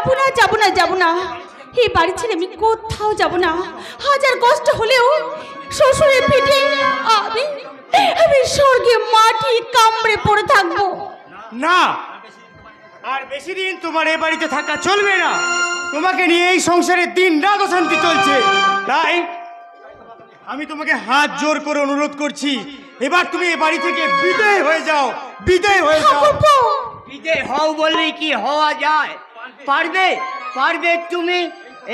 যাব না যাব না যাব না। এই বাড়ি ছেড়ে আমি কোথাও যাব না। হাজার কষ্ট হলেও শ্বশুরের পিঠে আমি আমি স্বর্গে মাটি কামড়ে পড়ে থাকব। না আর বেশি দিন তোমার এ বাড়িতে থাকা চলবে না। তোমাকে নিয়ে এই সংসারে দিন রাত অশান্তি চলছে। তাই আমি তোমাকে হাত জোর করে অনুরোধ করছি এবার তুমি এ বাড়ি থেকে বিদায় হয়ে যাও বিদায় হয়ে যাও। ঠাকুরপো, বিদে হও বললেই কি হওয়া যায়? পারবে? পারবে তুমি?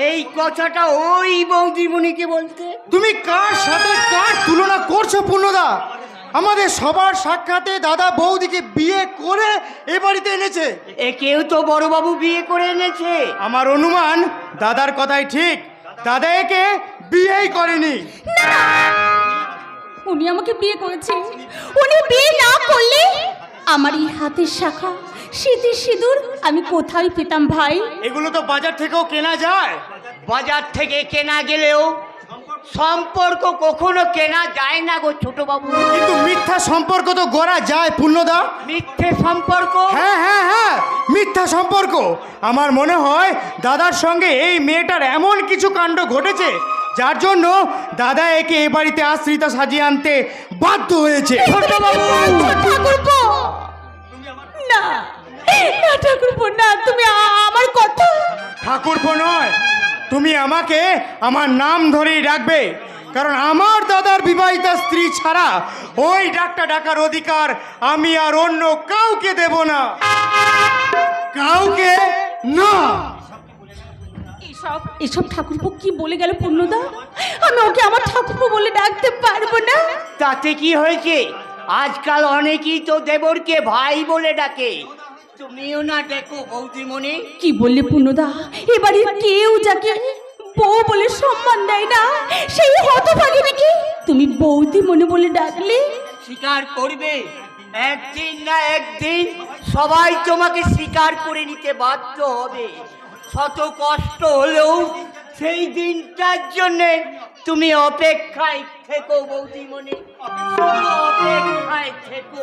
এই কথাটা ওই বৌদিমণিকে বলতে। তুমি কার সাথে কার তুলনা করছ পূর্ণদা? আমাদের সবার সাক্ষাতে দাদা বৌদিকে বিয়ে করে এ বাড়িতে এনেছে। এ কেউ তো বড়বাবু বিয়ে করে এনেছে। আমার অনুমান দাদার কথাই ঠিক। দাদা একে বিয়েই করেনি। উনি আমাকে বিয়ে করেছেন। উনি বিয়ে না করলে আমার এই হাতের শাখা স্মৃতির সিঁদুর আমি কোথায় পেতাম ভাই? এগুলো তো বাজার থেকেও কেনা যায়। বাজার থেকে কেনা গেলেও সম্পর্ক কখনো কেনা যায় না গো ছোট বাবু। কিন্তু মিথ্যা সম্পর্ক তো গড়া যায় পূর্ণদা। মিথ্যে সম্পর্ক? হ্যাঁ হ্যাঁ হ্যাঁ মিথ্যা সম্পর্ক। আমার মনে হয় দাদার সঙ্গে এই মেয়েটার এমন কিছু কাণ্ড ঘটেছে যার জন্য দাদা একে এ বাড়িতে আশ্রিতা সাজিয়ে আনতে বাধ্য হয়েছে। ঠাকুরপো! না না ঠাকুরপো না তুমি আমার কথা। ঠাকুরপো নয় তুমি আমাকে আমার নাম ধরেই ডাকবে। কারণ আমার দাদার বিবাহিতা স্ত্রী ছাড়া ওই ডাকটা ডাকার অধিকার আমি আর অন্য কাউকে দেব না। কাউকে না। এসব এসব ঠাকুরপো কি বলে গেল পূর্ণদা? আমি ওকে আমার ঠাকুরপো বলে ডাকতে পারব না। তাতে কি হয়েছে? আজকাল অনেকেই তো দেবরকে ভাই বলে ডাকে। তুমিও না ডেকো বৌদিমণি। কি বললে পূর্ণদা এবারে কেউ যাকে বউ বলে সম্মান দেয় না সেই হতভাগী নাকি? তুমি বৌদি মনে বলে ডাকলে? স্বীকার করবে। একদিন না একদিন সবাই তোমাকে স্বীকার করে নিতে বাধ্য হবে। শত কষ্ট হলেও সেই দিনটার জন্যে তুমি অপেক্ষায় থেকো, বৌদিমণি। অপেক্ষায় থেকো।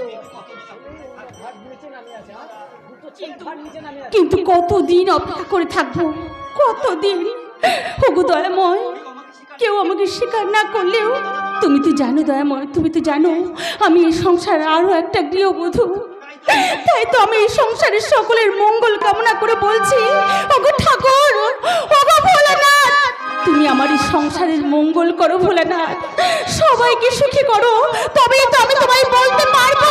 কিন্তু কতদিন অপেক্ষা করে থাকব? কতদিন? ওগো দয়াময়, কেউ আমাকে স্বীকার না করলেও তুমি তো জানো দয়াময়, তুমি তো জানো আমি এই সংসারে আরও একটা গৃহবধূ। তাই তো আমি এই সংসারের সকলের মঙ্গল কামনা করে বলছি, ওগো ঠাকুর, ওগো ভোলানাথ। তুমি আমার এই সংসারের মঙ্গল করো ভোলানাথ। সবাইকে সুখী করো, তবেই তো আমি তোমায় বলতে পারব।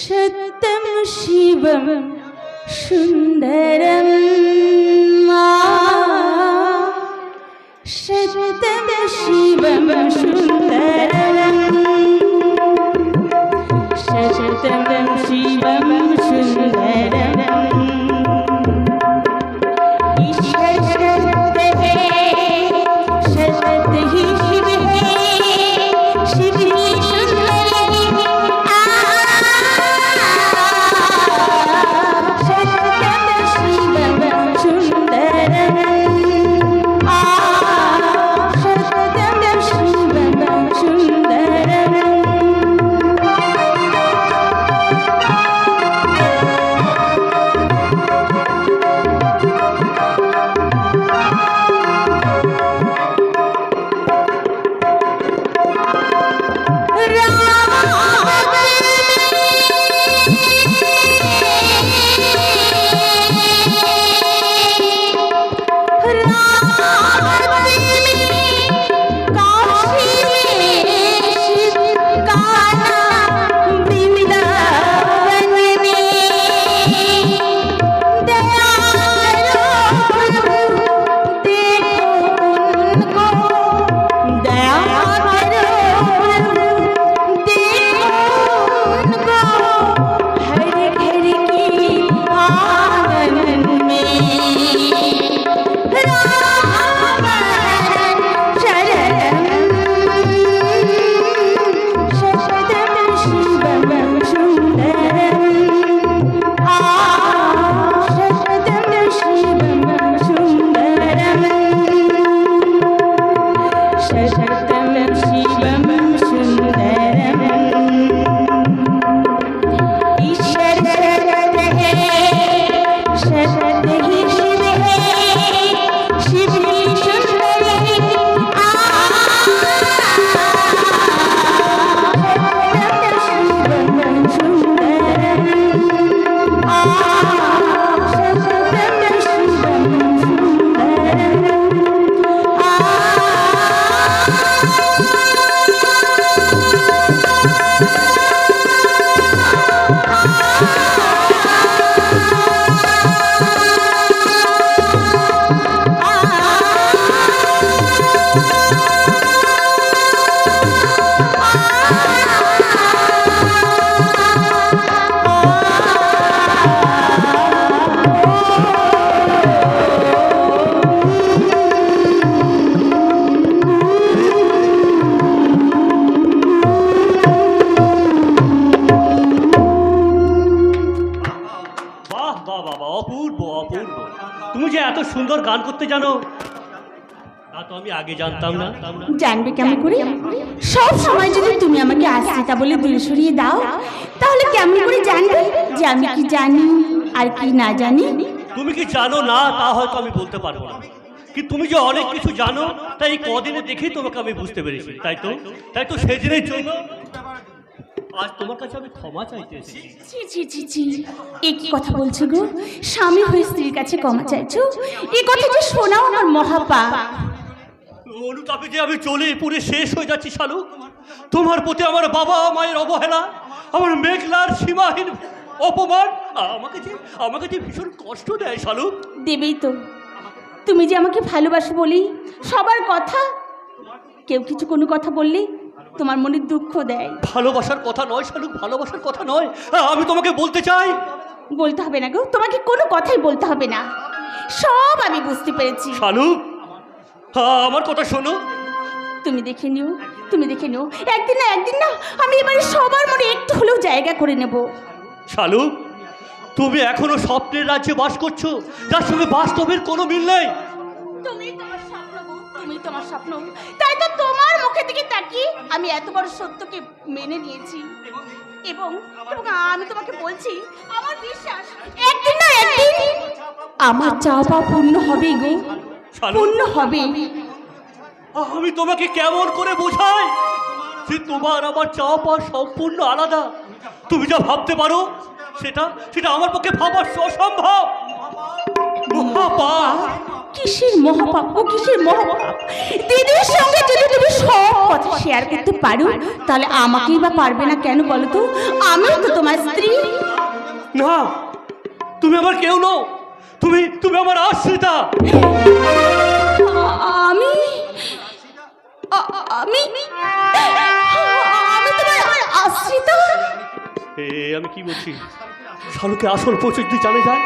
সত্যম শিবম সুন্দরম সুন্দর গান করতে জানো? তা তো আমি আগে জানতাম না। জানবে কেমন করে? সব সময় যদি তুমি আমাকে আশ্রিতা বলে দূরে সরিয়ে দাও তাহলে কেমন করে জানবে যে আমি কি জানি আর কি না জানি? তুমি কি জানো? না তা হয়তো আমি বলতে পারব না। কি তুমি যে অনেক কিছু জানো তাই কদিনে দেখেই তোমাকে আমি বুঝতে পেরেছি তাই তো? তাই তো সেদিনের জন্য আজ তোমার কাছে আমি ক্ষমা চাইতে এসেছি। ছি ছি ছি ছি। এ কি কথা বলছো গো? স্বামী হয়ে স্ত্রীর কাছে ক্ষমা চাইছো? এ কথা যে শোনাও আমার মহাপাপ। অনুতাপে যে আমি চলে পুরে শেষ হয়ে যাচ্ছি শালু। তোমার প্রতি আমার বাবা মায়ের অবহেলা আমার মেঘলার সীমাহীন অপমান আমাকে যে আমাকে যে ভীষণ কষ্ট দেয় শালু। দেবেই তো। তুমি যে আমাকে ভালোবাসো বলি সবার কথা? কেউ কিছু কোনো কথা বললে? তোমার মনে দুঃখ দেয়। ভালোবাসার কথা নয় শালু ভালোবাসার কথা নয়। আমি তোমাকে বলতে চাই। বলতে হবে না গো তোমাকে কোনো কথাই বলতে হবে না। সব আমি বুঝতে পেরেছি। শালু আমার কথা শোনো। তুমি দেখে নিও তুমি দেখে নিও। একদিন না একদিন না আমি এবারে সবার মনে একটু হলেও জায়গা করে নেব। শালু তুমি এখনও স্বপ্নের রাজ্যে বাস করছ যার সঙ্গে বাস্তবের কোনো মিল নেই। তুমি তোমার স্বপ্ন তুমি তোমার স্বপ্ন। তাই তো তোমার মুখে দিকে তাকিয়ে আমি এত বড় সত্যকে মেনে নিয়েছি। এবং এবং আমি তোমাকে বলছি আমার বিশ্বাস একদিন না একদিন আমার চাওয়া পূর্ণ হবে গো। পূর্ণ হবে। আমি তোমাকে কেমন করে বোঝাই? যে তোমার আমার চাওয়া পাওয়া সম্পূর্ণ আলাদা। তুমি যা ভাবতে পারো সেটা সেটা আমার পক্ষে ভাবার অসম্ভব মহাপাপ। কিসের মহাপাপ? ও কিসের মহাপাপ? দিদির সঙ্গে যদি তুমি সব কথা শেয়ার করতে পারো তাহলে আমাকেই বা পারবে না কেন বলো তো? আমিও তো তোমার স্ত্রী। না তুমি আমার কেউ নও। তুমি তুমি আমার আশ্রিতা। আমি? আমি? আমি তোমার আশ্রিতা? এ আমি কি বলছি? শালুকে আসল পরিচয় যদি জানে যায়?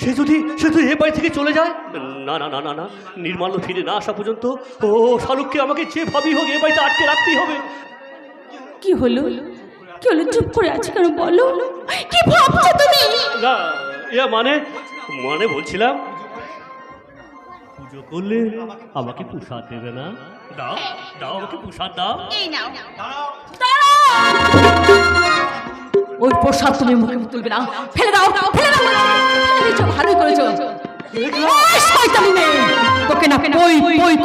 সে যদি সে যদি এ বাড়ি থেকে চলে যায়? না না না না না। নির্মাল্য ফিরে না আসা পর্যন্ত ও শালুককে আমাকে যেভাবেই হোক এ বাড়িতে আটকে রাখতেই হবে। কি হলো? কি হলো? চুপ করে আছো কেন বলো? কি ভাবছ তুমি? না এ মানে মানে বলছিলাম পুজো করলে আমাকে প্রসাদ দেবে না? দাও দাও আমাকে প্রসাদ দাও। এই নাও। ওই প্রসাদ তুমি মুখে তুলবে না। ফেলে দাও ফেলে দাও। ফেলে ভালোই করেছ! তোকে না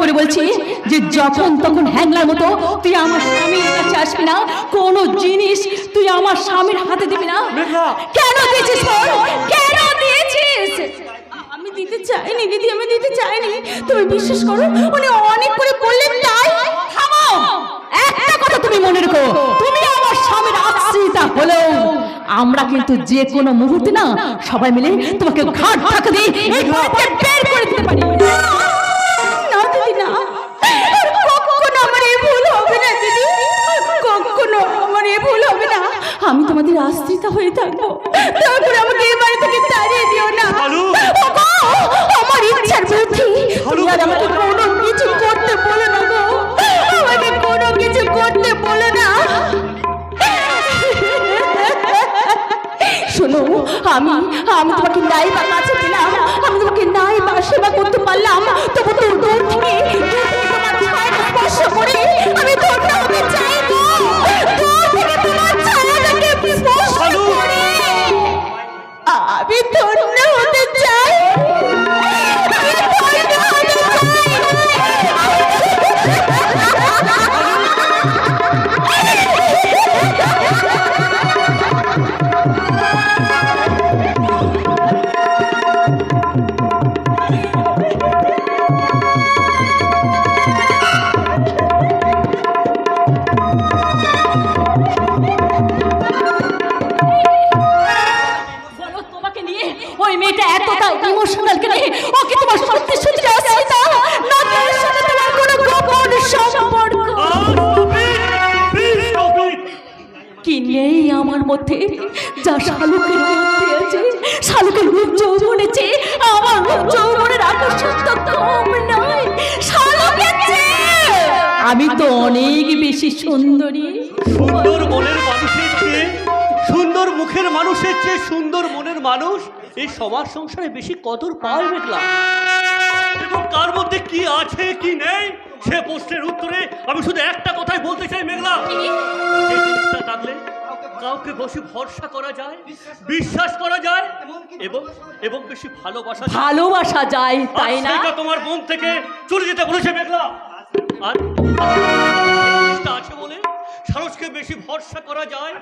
করে বলছি যে যখন তখন হ্যাংলার মতো তুই আমার স্বামীর কাছে আসবি না কোনো জিনিস তুই আমার স্বামীর হাতে দিবি না। কেন দিয়েছিস? কেন দিয়েছিস? আমি দিতে চাইনি দিদি আমি দিতে চাইনি। তুমি বিশ্বাস করো উনি অনেক করে বললেন তাই থামো একটা কথা তুমি মনে রেখো। তুমি স্বামীর আশ্রিতা হলেও আমরা কিন্তু যে কোনো মুহূর্তে না সবাই মিলে তোমাকে ঘাট আমি তোমাদের আশ্রিতা হয়ে থাকব। তারপরে আমাকে এই বাড়ি থেকে তাড়িয়ে দিও না। মনের মানুষ এই সমাজ সংসারে বেশি কদর পায় মেঘলা। এবং কার মধ্যে কি আছে কি নেই সে প্রশ্নের উত্তরে আমি শুধু একটা কথাই বলতে চাই মেঘলা। জিনিসটা থাকলে কাউকে বেশি ভরসা করা যায় বিশ্বাস করা যায় এবং এবং বেশি ভালোবাসা ভালোবাসা যায় তাই না? সেটা তোমার মন থেকে চলে যেতে বলেছে মেঘলা। আর আছে বলে সারসকে বেশি ভরসা করা যায়?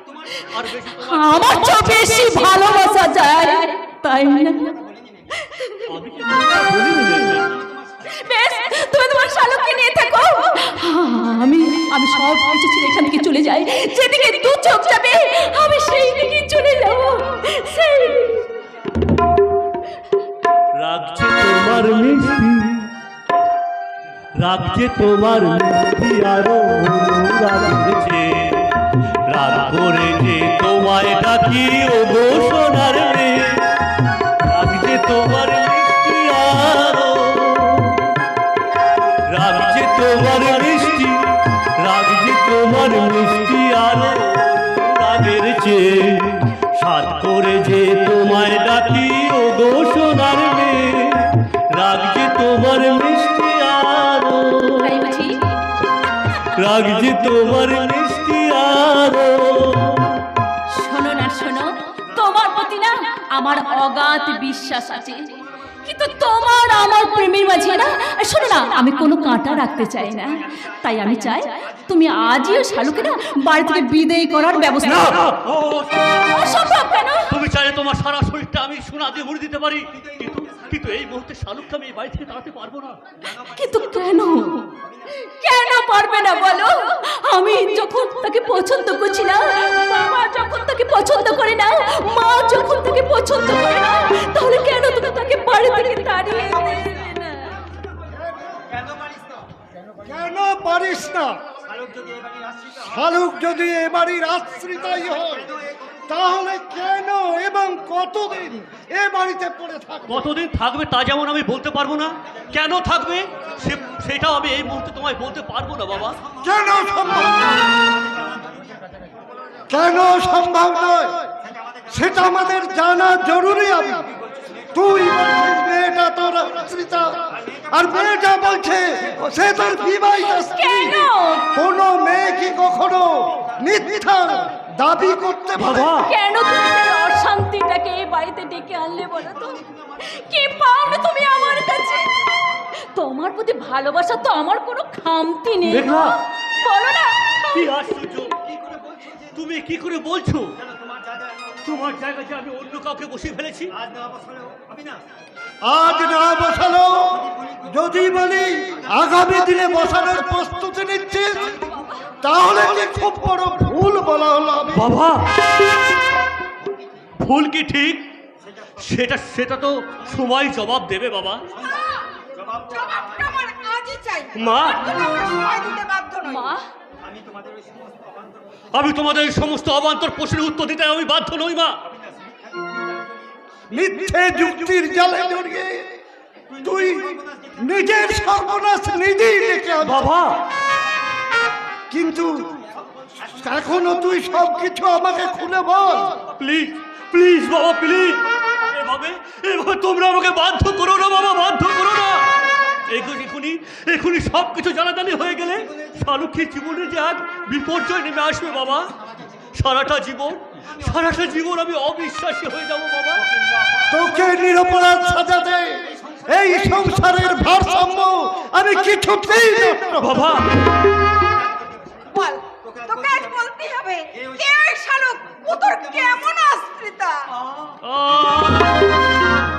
আর বেশি তোমার আমার তো বেশি ভালোবাসা যায় তাই না? বেশ তুমি তোমার শালককে নিয়ে থাকো। আমি আমি সব কিছু ছেড়ে এখান থেকে চলে যাই। যেদিকে দু চোখ যাবে আমি সেই দিকে চলে যাব। রাগছে তোমার মুক্তি আরও রাখছে রাগ করে যে তোমায় ডাকি ও সোনার তোমার মিষ্টি আরও শোনো না শোনো তোমার প্রতি না আমার অগাধ বিশ্বাস আছে। কিন্তু তোমার আমার প্রেমের মাঝে না শোনো না আমি কোনো কাঁটা রাখতে চাই না। তাই আমি চাই তুমি আজই ও শালুকে না বাড়ি থেকে বিদায় করার ব্যবস্থা। অসম্ভব কেন? তুমি চাইলে তোমার সারা শরীরটা আমি সোনা দিয়ে মুড়ি দিতে পারি। কিন্তু এই মুহূর্তে শালুককে আমি এই বাড়ি থেকে তাড়াতে পারব না। কিন্তু কেন? কেন পারবে না বলো? আমি যখন তাকে পছন্দ করছি না বাবা যখন তাকে পছন্দ করে না মা যখন তাকে পছন্দ করে না তাহলে কেন তুমি তাকে বাড়ি থেকে তাড়িয়ে না? কেন পারিস না? শালুক যদি এ বাড়ির আশ্রিতাই হয়। তাহলে কেন এবং কতদিন এ বাড়িতে পড়ে থাকবে কতদিন থাকবে তা যেমন আমি বলতে পারব না কেন থাকবে সে সেটাও আমি এই মুহূর্তে তোমায় বলতে পারব না বাবা কেন সম্ভব নয়? কেন সম্ভব নয় সেটা আমাদের জানা জরুরি আমি তুই মেয়েটা তোর আশ্রিতা আর মেয়েটা বলছে সে তোর বিবাহিত। কেন? কোনো মেয়ে কি কখনো মিথ্যা দাবি করতে পারে। বাবা। কেন তুমি এই অশান্তিটাকে এই বাড়িতে ডেকে আনলে বলো তো? কি পাও না তুমি আমার কাছে? তোমার প্রতি ভালোবাসা তো আমার কোনো খামতি নেই! বলো না। কি আশ্চর্য। তুমি কি করে বলছো? তোমার জায়গাতে আমি অন্য কাউকে বসিয়ে ফেলেছি। আজ না বসালো। যদি বলি আগামী দিনে বসানোর প্রস্তুতি নিচ্ছিস তাহলে কি খুব বড় ভুল বলা হলো বাবা ভুল কি ঠিক? সেটা সেটা তো সময় জবাব দেবে বাবা। মা মা আমি তোমাদের এই সমস্ত অবান্তর প্রশ্নের উত্তর দিতে আমি বাধ্য নই মা। মিথ্যে যুক্তির জালে জড়িয়ে তুই নিজের সর্বনাশ নিজেই ডেকে। বাবা কিন্তু এখনও তুই সব কিছু আমাকে খুলে বল। প্লিজ প্লিজ বাবা প্লিজ এভাবে এভাবে তোমরা আমাকে বাধ্য করো না বাবা বাধ্য করো না। এখুনি এখুনি এখুনি সব কিছু জানাজানি হয়ে গেলে শালুক্ষীর জীবনে যে এক বিপর্যয় নেমে আসবে বাবা সারাটা জীবন সারাটা জীবন আমি অবিশ্বাসী হয়ে যাব বাবা। তোকে নিরপরাধ সাজাতে এই সংসারের ভারসাম্য আমি কিছুতেই বাবা বল তোকে আজ বলতেই হবে। কে ওই শালুক? ও তোর কেমন আশ্রিতা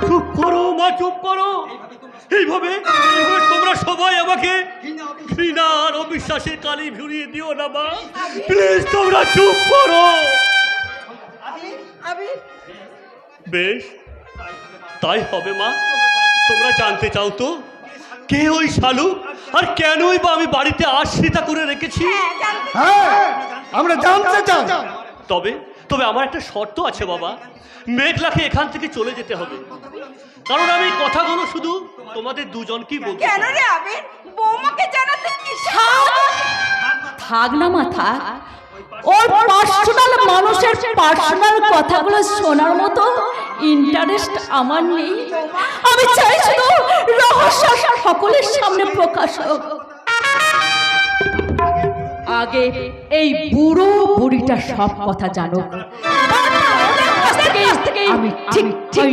চুপ করো মা চুপ করো। এইভাবে এইভাবে তোমরা সবাই আমাকে ঘৃণা আর অবিশ্বাসের কালি ভিড়িয়ে দিও না মা। প্লিজ তোমরা চুপ করো। বেশ তাই হবে মা। তোমরা জানতে চাও তো? কে ওই শালু? আর কেনই বা আমি বাড়িতে আশ্রিতা করে রেখেছি? হ্যাঁ আমরা জানতে চাই। তবে তবে আমার একটা শর্ত আছে বাবা। মেঘলাকে এখান থেকে চলে যেতে হবে। কারণ আমি কথাগুলো শুধু তোমাদের দুজনকেই বলতে কেন রে আবির? বৌমাকে জানাতে কি থাক না মা থাক। ওর পার্সোনাল মানুষের পার্সোনাল কথাগুলো শোনার মতো ইন্টারেস্ট আমার নেই। আমি চাই শুধু রহস্য সকলের সামনে প্রকাশ হোক। আগে এই বুড়ো বুড়িটা সব কথা জানুক। আমি ঠিক ঠিক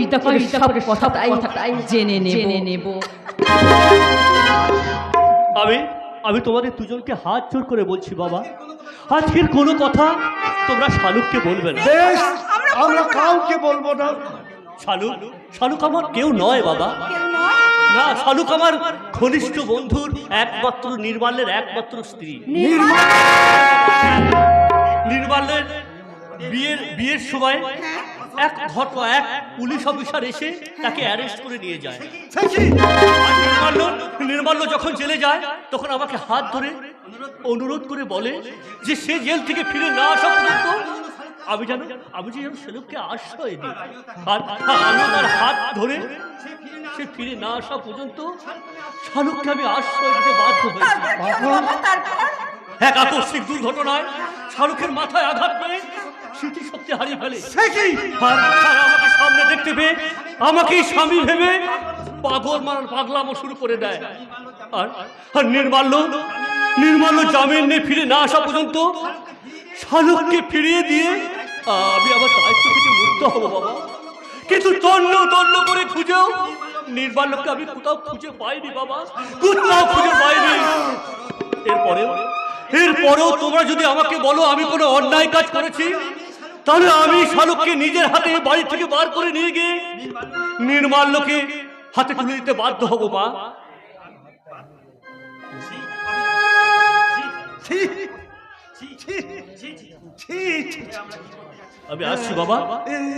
সব কথাটাই কথাটাই জেনে নেব। নেব। আমি আমি তোমাদের দুজনকে হাত জোর করে বলছি বাবা। আজকের কোনো কথা তোমরা শালুককে বলবে না। বেশ আমরা কাউকে বলব না। শালুক শালুক আমার কেউ নয় বাবা। না শালুক আমার ঘনিষ্ঠ বন্ধুর একমাত্র নির্মাল্যের একমাত্র স্ত্রী। নির্মাল্যের বিয়ের বিয়ের সময় এক ঘট এক পুলিশ অফিসার এসে তাকে অ্যারেস্ট করে নিয়ে যায়। নির্মাল্য নির্মাল্য যখন জেলে যায় তখন আমাকে হাত ধরে অনুরোধ করে বলে যে সে জেল থেকে ফিরে না আসা পর্যন্ত আমি জানো আমি যে সেলোককে আশ্রয় দিই। আর আর আমি তার হাত ধরে সে ফিরে না আসা পর্যন্ত শালুককে আমি আশ্রয় দিতে বাধ্য হয়েছি। এক আকস্মিক দুর্ঘটনায় শাহরুখের মাথায় আঘাত পেয়ে স্মৃতি শক্তি হারিয়ে ফেলে। আর আর আমাকে সামনে দেখতে পেয়ে আমাকেই স্বামী ভেবে পাগল মারার পাগলামো শুরু করে দেয়। আর আর নির্মাল্য নির্মাল্য জামিন নিয়ে ফিরে না আসা পর্যন্ত শাহরুখকে ফিরিয়ে দিয়ে আমি আমার দায়িত্ব থেকে মুক্ত হব বাবা। কিন্তু তন্ন তন্ন করে খুঁজেও নির্মাল্যকে আমি কোথাও খুঁজে পাইনি বাবা। কোথাও খুঁজে পাইনি। এরপরেও এরপরেও তোমরা যদি আমাকে বলো আমি কোনো অন্যায় কাজ করেছি তাহলে আমি শালুককে নিজের হাতে বাড়ি থেকে বার করে নিয়ে গিয়ে নির্মাল্যকে হাতে তুলে দিতে বাধ্য হব, মা। আমি আসছি, বাবা। এই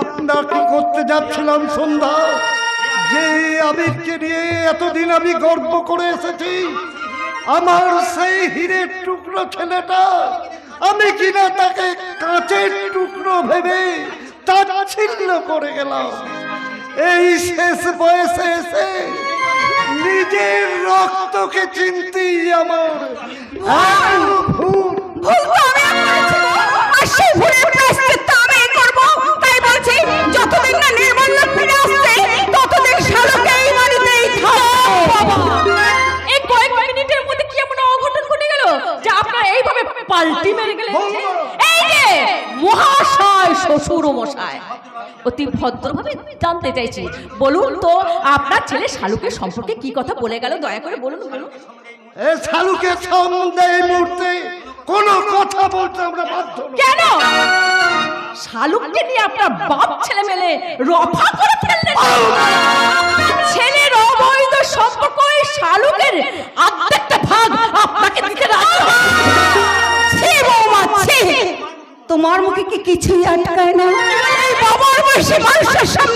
আপনাকে করতে যাচ্ছিলাম সন্ধ্যা? যে আবিরকে নিয়ে এতদিন আমি গর্ব করে এসেছি, আমার সেই হীরের টুকরো ছেলেটা আমি কিনা তাকে কাঁচের টুকরো ভেবে তাচ্ছিল্য করে গেলাম। এই শেষ বয়সে এসে নিজের রক্তকে চিনতেই আমার ভুল। ভুল আমি করব। তাই বলছি, যতদিন না পাল্টি মেরে গেলেন এই যে মহাশয় শ্বশুর মশাই। অতি ভদ্রভাবে জানতে চাইছি। বলুন তো আপনার ছেলে শালুকের সম্পর্কে কি কথা বলে গেল? দয়া করে বলুন বলুন। এ শালুকের সম্বন্ধে এই মুহূর্তে কোনো কথা বলতে আমরা বাধ্য। কেন? শালুককে নিয়ে আপনার বাপ ছেলে মেলে রফা করে ফেললেন। কিছুই আটকায় না। বাবার মানুষের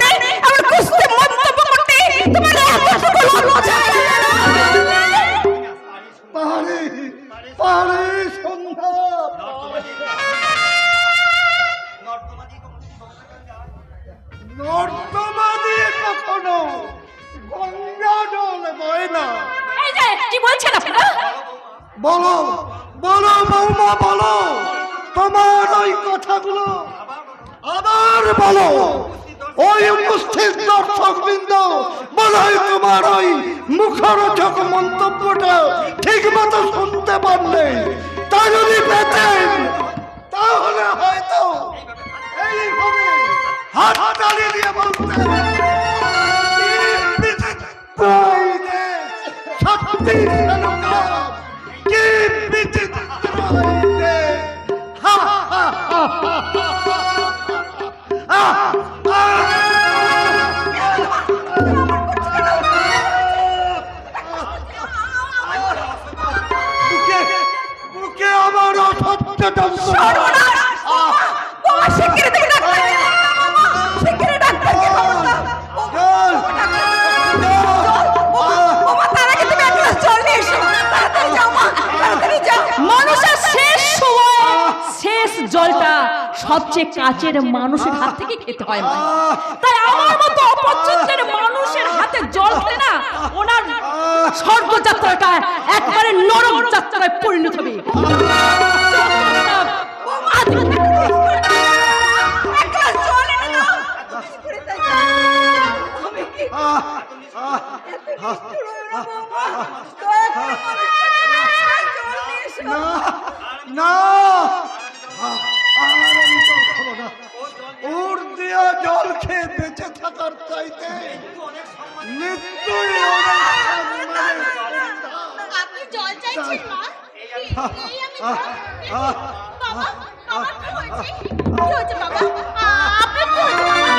তোমার ওই মুখরোচক মন্তব্যটা ঠিক মতো শুনতে পারলে তা যদি পেতেন তাহলে হয়তো হাত তালি দিয়ে বলতেন "কি বিচিত্র এই দেশ, সত্যি কি বিচিত্র এই মানুষের শেষ সময় শেষ জলটা সবচেয়ে কাছের মানুষের হাত থেকে খেতে হয়। তাই আমার মতো অপছন্দের মানুষের হাতে জল খেলে না ওনার স্বর্গ যাত্রাটা একবারে নরক যাত্রায় পরিণত হবে। না না। আর আমি জল খাব না। ওর দেয়া জল খেয়ে বেঁচে থাকার চাইতে মৃত্যুই। আপনি জল চাইছেন মা? এই- এই আমি জল- আহ, বাবা বাবা কি হয়েছে? কি হয়েছে বাবা? আ- কি হয়েছে? বাবা?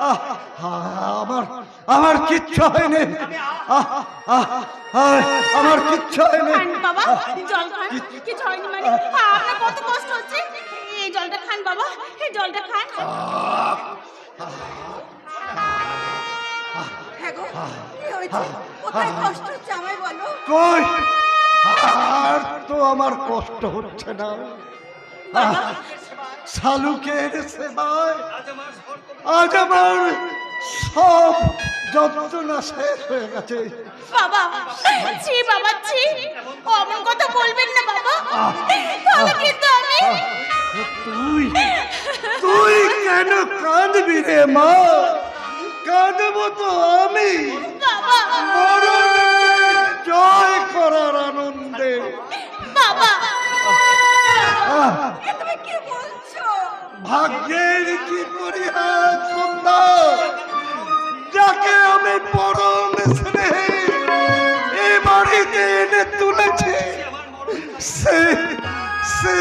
আহ, আহ, আমার আমার কিচ্ছু হয়নি। আহ, আহ, আহ, আমার কিচ্ছু হয়নি। বাবা জল খান কিছু হয়নি মানে। আপনার কত কষ্ট হচ্ছে? এই জলটা খান বাবা এই জলটা খান। হ্যাঁ আর তো আমার কষ্ট হচ্ছে না। আহ, শালুকের সেবায় আজ আমার সব যন্ত্রণা শেষ হয়ে গেছে। বাবা ছি বাবা ছি। অমন কথা বলবেন না বাবা। কিন্তু আমি তুই তুই কেন কাঁদবি রে মা? কাঁদবো তো আমি। জয় করার আনন্দে। বাবা। ভাগ্যের কি পরিহাস সুন্দর যাকে আমি পরম স্নেহে এ বাড়িতে এনে তুলেছি। সে সে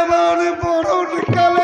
আমার মরণ কালে